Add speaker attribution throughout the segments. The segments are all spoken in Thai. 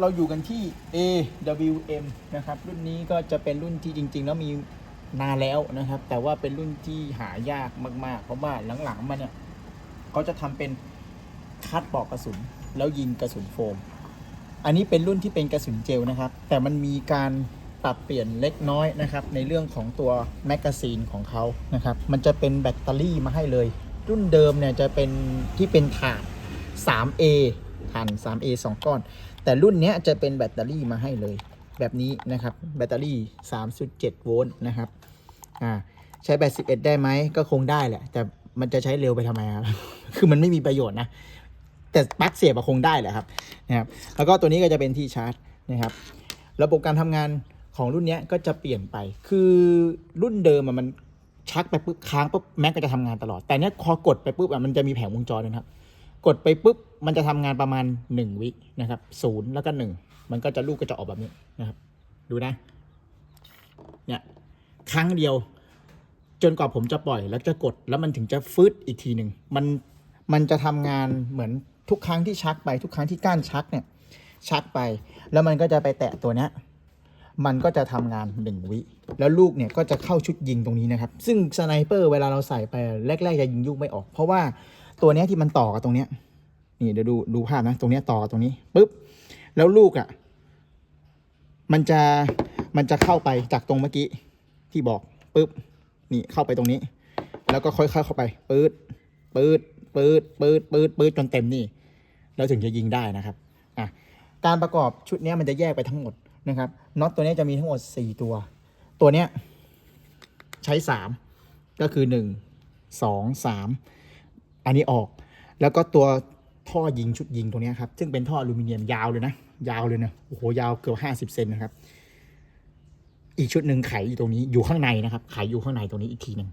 Speaker 1: เราอยู่กันที่ AWM นะครับรุ่นนี้ก็จะเป็นรุ่นที่จริง ๆ แล้วมีนานแล้วนะครับ แต่ว่าเป็นรุ่นที่หายากมากๆ เพราะว่าหลังๆมาเนี่ยเขาจะทำเป็นคัดปลอกกระสุน แล้วยิงกระสุนโฟม อันนี้เป็นรุ่นที่เป็นกระสุนเจลนะครับ แต่มันมีการปรับเปลี่ยนเล็กน้อยนะครับ ในเรื่องของตัวแมกกาซีนของเขานะครับ มันจะเป็นแบตเตอรี่มาให้เลย รุ่นเดิมเนี่ยจะเป็นที่เป็นถ่าน 3A ถ่าน 3A 2 ก้อน แต่รุ่นเนี้ยจะเป็นแบตเตอรี่มาให้เลย แบบนี้นะครับแบตเตอรี่ 3.7 โวลต์นะครับอ่าใช้แบต11 ได้ไหมก็คงได้แหละ แต่มันจะใช้เร็วไปทำไมครับ คือมันไม่มีประโยชน์นะ แต่ปลั๊กเสียบคงได้แหละครับนะครับแล้วก็ตัวนี้ก็จะเป็นที่ชาร์จนะครับ ระบบการทำงานของรุ่นเนี้ยก็จะเปลี่ยนไป คือรุ่นเดิมมันชักไปปุ๊บค้างปุ๊บแม็กก็จะทำงานตลอด แต่เนี้ยพอกดไปปุ๊บมันจะมีแผงวงจรนะครับ กดไปปุ๊บมันจะทำงานประมาณ 1 วินะครับศูนย์แล้วก็ 1 มันก็จะลูกก็จะออกแบบนี้นะครับ ดูนะเนี่ยครั้งเดียว จนกว่าผมจะปล่อยแล้วจะกดแล้วมันถึงจะฟืดอีกทีหนึ่งมันมันจะทำงานเหมือนทุกครั้งที่ชักไปทุกครั้งที่ก้านชักเนี่ยชักไป แล้วมันก็จะไปแตะตัวเนี้ยมันก็จะทำงานหนึ่งวิ แล้วลูกเนี่ยก็จะเข้าชุดยิงตรงนี้นะครับ ซึ่งสไนเปอร์เวลาเราใส่ไปแรกๆจะยิงลูกไม่ออก เพราะว่า ตัวเนี้ยที่มันต่อกับตรงเนี้ย นี่เดี๋ยวดูดูภาพนะ ตรงเนี้ยต่อตรงนี้ปุ๊บแล้วลูกอะ่ะ มันจะมันจะเข้าไปจากตรงเมื่อกี้ที่บอกปุ๊บนี่เข้าไปตรงนี้ แล้วก็ค่อยๆเข้าไปปื๊ดปื๊ดปื๊ดปื๊ดปื๊ดปื๊ดจนเต็มนี่แล้วถึงจะยิงได้นะครับอะการประกอบชุดนี้มันจะแยกไปทั้งหมดนะครับน็อตตัวนี้จะมีทั้งหมด 4 ตัว ตัวเนี้ยใช้ 3 ก็คือ 1 2 3 อันนี้ออก แล้วก็ตัวท่อยิงชุดยิงตัวนี้ครับ ซึ่งเป็นท่ออลูมิเนียมยาวเลยนะ ยาวเลยนะ โอ้โห ยาวเกือบห้าสิบเซนนะครับ อีกชุดหนึ่งไขอยู่ตรงนี้ อยู่ข้างในนะครับ ไขอยู่ข้างในตรงนี้อีกทีหนึ่ง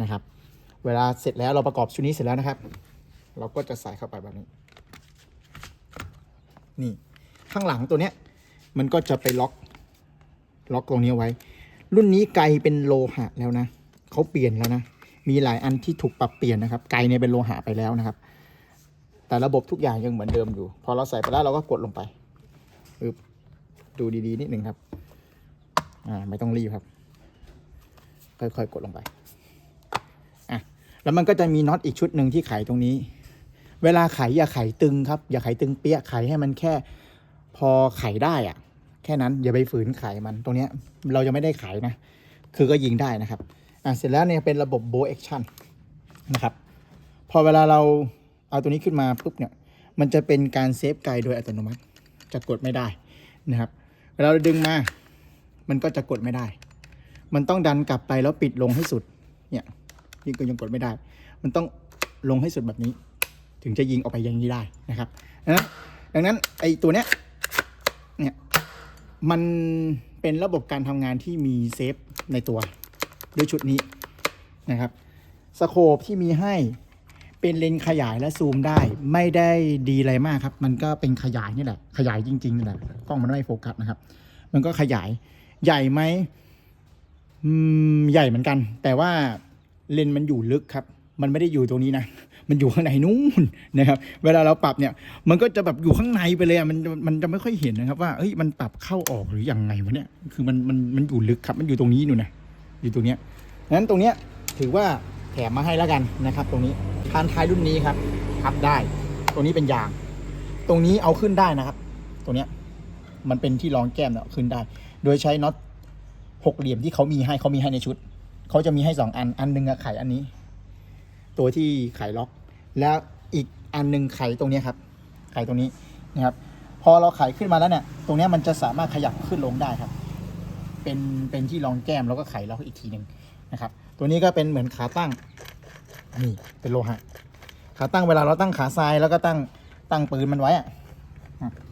Speaker 1: นะครับ เวลาเสร็จแล้วเราประกอบชุดนี้เสร็จแล้วนะครับ เราก็จะใส่เข้าไปแบบนี้ นี่ ข้างหลังตัวเนี้ย มันก็จะไปล็อก ล็อกตรงนี้ไว้ รุ่นนี้ไกลเป็นโลหะแล้วนะ เขาเปลี่ยนแล้วนะ มีหลายอันที่ถูกปรับเปลี่ยนนะครับ ไกลเนี่ยเป็นโลหะไปแล้วนะครับ แต่ระบบทุกอย่างยังเหมือนเดิมอยู่ พอเราใส่ไปแล้วเราก็กดลงไปปึ๊บดูดีๆนิดหนึ่งครับอ่าไม่ต้องรีบครับ ค่อยๆกดลงไปอะแล้วมันก็จะมีน็อตอีกชุดหนึ่งที่ไขตรงนี้ เวลาไขอย่าไขตึงครับ อย่าไขตึงเปี้ยไขให้มันแค่พอไขได้อะแค่นั้นอย่าไปฝืนไขมันตรงเนี้ย เราจะไม่ได้ไขนะ คือก็ยิงได้นะครับ อะเสร็จแล้วเนี่ยเป็นระบบ bow action นะครับ พอเวลาเราเอาตัวนี้ขึ้นมาปุ๊บเนี่ย มันจะเป็นการเซฟไกลโดยอัตโนมัติ จะกดไม่ได้นะครับ เวลาเราดึงมา มันก็จะกดไม่ได้ มันต้องดันกลับไปแล้วปิดลงให้สุด เนี่ยยิงก็ยังกดไม่ได้ มันต้องลงให้สุดแบบนี้ ถึงจะยิงออกไปอย่างนี้ได้นะครับนั้นดังนั้นไอ้ตัวเนี้ย เนี่ย มันเป็นระบบการทำงานที่มีเซฟในตัว ด้วยชุดนี้นะครับสโคปที่มีให้เป็นเลนส์ขยายและซูมได้ ไม่ได้ดีอะไรมากครับ มันก็เป็นขยายนี่แหละ ขยายจริงๆนี่แหละกล้องมันไม่โฟกัสนะครับ มันก็ขยายใหญ่ไหมใหญ่เหมือนกัน แต่ว่าเลนส์มันอยู่ลึกครับ มันไม่ได้อยู่ตรงนี้นะมันอยู่ข้างในนู้นนะครับ เวลาเราปรับเนี่ย มันก็จะแบบอยู่ข้างในไปเลยอะมันมันจะไม่ค่อยเห็นนะครับ ว่าเฮ้ยมันปรับเข้าออกหรือยังไงวะเนี่ยคือมันมันมันอยู่ลึกครับ มันอยู่ตรงนี้นู่นนะ อยู่ตรงเนี้ยงั้นตรงเนี้ยถือว่าแถมมาให้แล้วกันนะครับ ตรงนี้พานท้ายรุ่นนี้ครับพับได้ ตรงนี้เป็นยาง ตรงนี้เอาขึ้นได้นะครับ ตรงเนี้ยมันเป็นที่รองแก้มเนี่ยเอาขึ้นได้ โดยใช้น็อตหกเหลี่ยมที่เขามีให้เขามีให้ในชุดเขาจะมีให้สองอันอันหนึงอะไขอันนี้ ตัวที่ไขล็อก แล้วอีกอันหนึงไขตรงนี้ครับ ไขตรงนี้นะครับ พอเราไขขึ้นมาแล้วเนี่ย ตรงนี้มันจะสามารถขยับขึ้นลงได้ครับ เป็นเป็นที่รองแก้มแล้วก็ไขล็อกอีกทีหนึ่งนะครับ ตัวนี้ก็เป็นเหมือนขาตั้งนี่เป็นโลหะขาตั้งเวลาเราตั้งขาทรายแล้วก็ตั้งตั้งปืนมันไว้อะ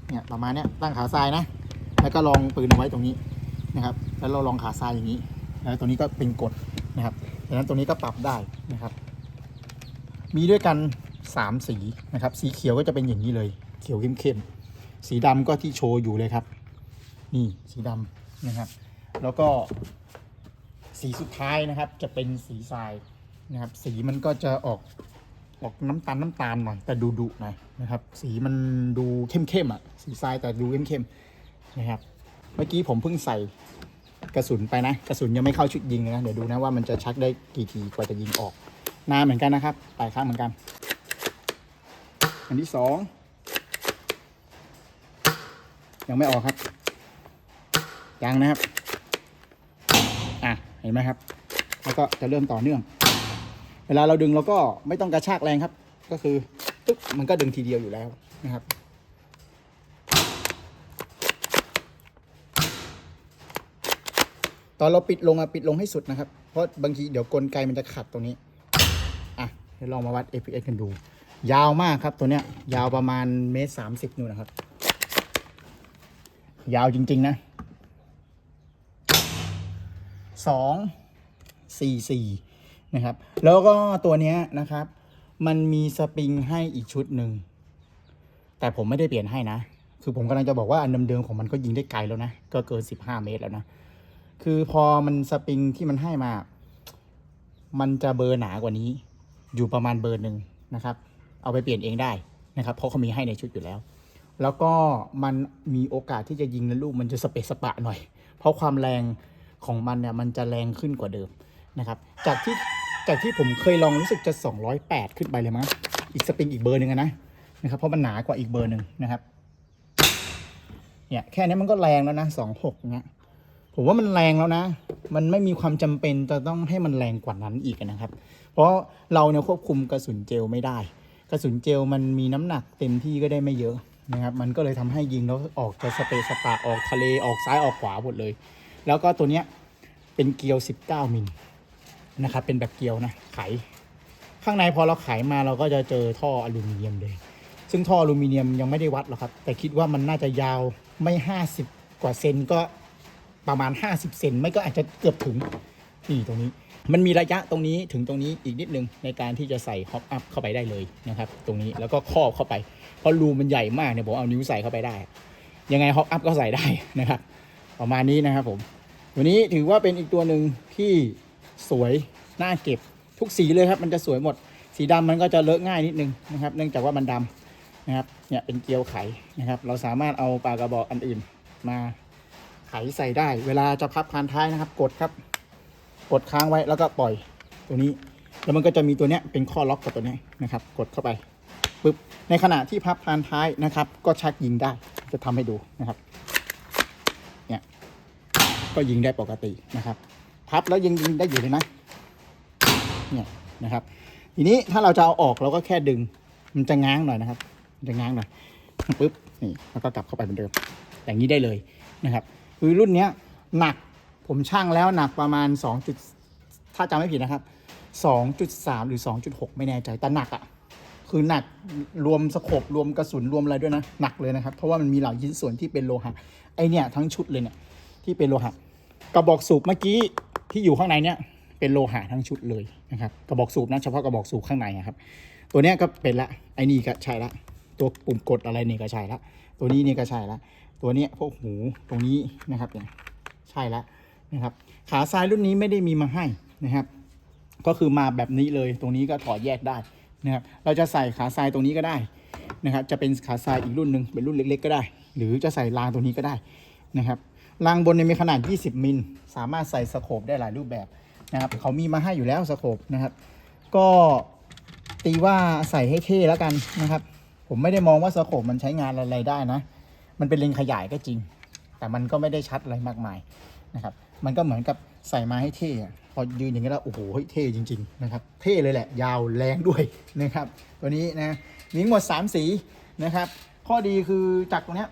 Speaker 1: เนี่ยประมาณเนี้ยตั้งขาทรายนะแล้วก็ลองปืนเอาไว้ตรงนี้นะครับแล้วเราลองขาทรายอย่างนี้แล้วตัวนี้ก็เป็นกดนะครับดังนั้นตัวนี้ก็ปรับได้นะครับ มีด้วยกัน 3 สีนะครับ สีเขียวก็จะเป็นอย่างนี้เลย เขียวเข้มๆสีดำก็ที่โชว์อยู่เลยครับ นี่สีดำนะครับ แล้วก็สีสุดท้ายนะครับ จะเป็นสีทรายนะครับ สีมันก็จะออกออกน้ำตาลน้ำตาลหน่อยแต่ดูดุหน่อยนะครับ สีมันดูเข้มๆอะ สีทรายแต่ดูเข้มๆนะครับ เมื่อกี้ผมเพิ่งใส่กระสุนไปนะ กระสุนยังไม่เข้าชุดยิงนะ เดี๋ยวดูนะว่ามันจะชักได้กี่ทีกว่าจะยิงออกนานเหมือนกันนะครับปลายข้างเหมือนกัน อันที่สองยังไม่ออกครับยังนะครับ เห็นไหมครับ แล้วก็จะเริ่มต่อเนื่อง เวลาเราดึงเราก็ไม่ต้องกระชากแรงครับ ก็คือปึ๊บมันก็ดึงทีเดียวอยู่แล้วนะครับตอนเราปิดลงอะปิดลงให้สุดนะครับ เพราะบางทีเดี๋ยวกลไกมันจะขัดตรงนี้ อะเดี๋ยวลองมาวัด APS กันดู ยาวมากครับตัวเนี้ย ยาวประมาณเมตรสามสิบนู่นนะครับ ยาวจริง ๆ นะ สองสี่สี่นะครับ แล้วก็ตัวนี้นะครับ มันมีสปริงให้อีกชุดหนึ่ง แต่ผมไม่ได้เปลี่ยนให้นะ คือผมกำลังจะบอกว่าอันเดิมๆของมันก็ยิงได้ไกลแล้วนะ ก็เกินสิบห้าเมตรแล้วนะ คือพอมันสปริงที่มันให้มา มันจะเบอร์หนากว่านี้ อยู่ประมาณเบอร์หนึ่งนะครับ เอาไปเปลี่ยนเองได้นะครับ เพราะเขามีให้ในชุดอยู่แล้วแล้วก็มันมีโอกาสที่จะยิงแล้วลูกมันจะสเปะสปะหน่อย เพราะความแรง ของมันเนี่ยมันจะแรงขึ้นกว่าเดิมนะครับ จากที่จากที่ผมเคยลองรู้สึกจะ 208 ขึ้นไปเลยมั้งอีกสปริงอีกเบอร์หนึ่งนะนะครับเพราะมันหนากว่าอีกเบอร์หนึ่งนะครับเนี่ยแค่นี้มันก็แรงแล้วนะ26เงี้ยผมว่ามันแรงแล้วนะ มันไม่มีความจำเป็นจะต้องให้มันแรงกว่านั้นอีกนะครับ เพราะเราเนี่ยควบคุมกระสุนเจลไม่ได้ กระสุนเจลมันมีน้ำหนักเต็มที่ก็ได้ไม่เยอะนะครับ มันก็เลยทำให้ยิงแล้วออกจะสเปซสปาออกทะเลออกซ้ายออกขวาหมดเลย แล้วก็ตัวเนี้ยเป็นเกลียว 19 มิลนะครับ เป็นแบบเกลียวนะ ไข ข้างในพอเราไขมาเราก็จะเจอท่ออลูมิเนียมเลย ซึ่งท่ออลูมิเนียมยังไม่ได้วัดหรอกครับ แต่คิดว่ามันน่าจะยาวไม่ 50 กว่าเซนก็ประมาณ 50 เซนไม่ก็อาจจะเกือบถึงนี่ตรงนี้ มันมีระยะตรงนี้ถึงตรงนี้อีกนิดนึงในการที่จะใส่ฮอปอัพเข้าไปได้เลยนะครับ ตรงนี้แล้วก็ครอบเข้าไป เพราะรูมันใหญ่มากเนี่ยผมเอานิ้วใส่เข้าไปได้ ยังไงฮอปอัพก็ใส่ได้นะครับ ประมาณนี้นะครับผม วันนี้ถือว่าเป็นอีกตัวหนึ่งที่สวยน่าเก็บทุกสีเลยครับ มันจะสวยหมด สีดำมันก็จะเลอะง่ายนิดนึงนะครับ เนื่องจากว่ามันดำนะครับเนี่ยเป็นเกลียวไขนะครับ เราสามารถเอาปากกระบอกอันอื่นมาไขใส่ได้ เวลาจะพับพานท้ายนะครับ กดครับ กดค้างไว้แล้วก็ปล่อยตัวนี้ แล้วมันก็จะมีตัวเนี้ยเป็นข้อล็อกกับตัวเนี้ยนะครับ กดเข้าไปปึ๊บในขณะที่พับพานท้ายนะครับ ก็ชักยิงได้จะทำให้ดูนะครับ ก็ยิงได้ปกตินะครับ พับแล้วยังยิงได้อยู่เลยนะเนี่ยนะครับ ทีนี้ถ้าเราจะเอาออกเราก็แค่ดึง มันจะง้างหน่อยนะครับมันจะง้างหน่อยปึ๊บนี่แล้วก็กลับเข้าไปเหมือนเดิมอย่างนี้ได้เลยนะครับ คือรุ่นเนี้ยหนักผมช่างแล้วหนักประมาณ2จุดถ้าจำไม่ผิดนะครับ 2.3 หรือ 2.6 ไม่แน่ใจแต่หนักอะ่ะคือหนักรวมสโคบรวมกระสุนรวมอะไรด้วยนะ หนักเลยนะครับ เพราะว่ามันมีหลายชิ้นส่วนที่เป็นโลหะไอเนี่ยทั้งชุดเลยเนี่ย ที่เป็นโลหะกระบอกสูบเมื่อกี้ที่อยู่ข้างในเนี่ยเป็นโลหะทั้งชุดเลยนะครับกระบอกสูบนะเฉพาะกระบอกสูบข้างในอะครับ ตัวเนี้ยก็เป็นละไอ้นี่ก็ใช่ละ ตัวปุ่มกดอะไรนี่ก็ใช่ละ ตัวนี้นี่ก็ใช่ละ ตัวเนี้ยพวกหูตรงนี้นะครับเนี่ยใช่ล้วนะครับ ขาซ้ายรุ่นนี้ไม่ได้มีมาให้นะครับ ก็คือมาแบบนี้เลยตรงนี้ก็ถอดแยกได้นะครับเราจะใส่ขาซ้ายตรงนี้ก็ได้นะครับ จะเป็นขาซ้ายอีกรุ่นหนึ่งเป็นรุ่นเล็ก ๆ ก็ได้ หรือจะใส่รางตรงนี้ก็ได้ นะครับรางบนเนี่ยมีขนาด 20 มิล สามารถใส่สโคปได้หลายรูปแบบนะครับเขามีมาให้อยู่แล้วสโคปนะครับ ก็ตีว่าใส่ให้เท่แล้วกันนะครับ ผมไม่ได้มองว่าสโคปมันใช้งานอะไรได้นะ มันเป็นเลนขยายก็จริง แต่มันก็ไม่ได้ชัดอะไรมากมายนะครับ มันก็เหมือนกับใส่มาให้เท่พอยืนอย่างนี้แล้วโอ้โหเท่จริง ๆ นะครับ เท่เลยแหละ ยาวแรงด้วยนะครับ ตัวนี้นะมีหมด 3 สีนะครับ ข้อดีคือจากตรงนี้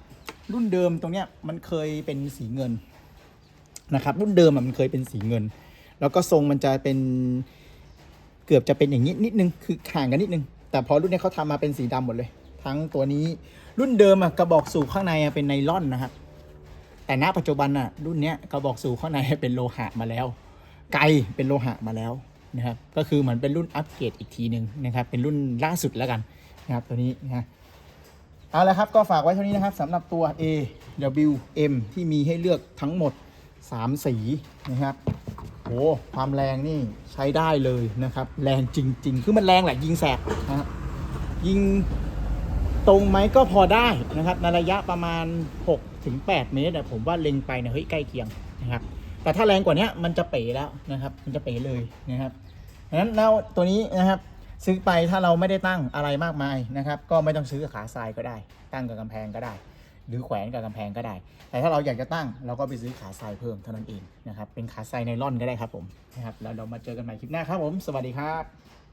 Speaker 1: รุ่นเดิมตรงเนี้ยมันเคยเป็นสีเงินนะครับรุ่นเดิมอะมันเคยเป็นสีเงิน แล้วก็ทรงมันจะเป็นเกือบจะเป็นอย่างนี้นิดนึงคือห่างกันนิดนึง แต่พอรุ่นนี้เขาทำมาเป็นสีดำหมดเลย ทั้งตัวนี้รุ่นเดิมอะกระบอกสูบข้างในเป็นไนล่อนนะครับแต่ณปัจจุบันอะรุ่นเนี้ยกระบอกสูบข้างในเป็นโลหะมาแล้ว ไกลเป็นโลหะมาแล้วนะครับก็คือเหมือนเป็นรุ่นอัปเกรดอีกทีหนึ่งนะครับเป็นรุ่นล่าสุดแล้วกันนะครับตัวนี้นะฮะ เอาละครับก็ฝากไว้เท่านี้นะครับสำหรับตัว A W M ที่มีให้เลือกทั้งหมด 3 สีนะครับโหความแรงนี่ใช้ได้เลยนะครับ แรงจริง ๆ คือมันแรงแหละยิงแสกนะครับยิงตรงไหมก็พอได้นะครับในระยะประมาณ6ถึง8เมตรอะผมว่าเล็งไปเนี่ยเฮ้ยใกล้เคียงนะครับแต่ถ้าแรงกว่านี้มันจะเป๋แล้วนะครับ มันจะเป๋เลยนะครับดังนั้นแล้วตัวนี้นะครับ ซื้อไปถ้าเราไม่ได้ตั้งอะไรมากมายนะครับ ก็ไม่ต้องซื้อกับขาทรายก็ได้ ตั้งกับกำแพงก็ได้ หรือแขวนกับกำแพงก็ได้ แต่ถ้าเราอยากจะตั้งเราก็ไปซื้อขาทรายเพิ่มเท่านั้นเองนะครับเป็นขาทรายไนล่อนก็ได้ครับผมนะครับแล้วเรามาเจอกันใหม่คลิปหน้าครับผม สวัสดีครับ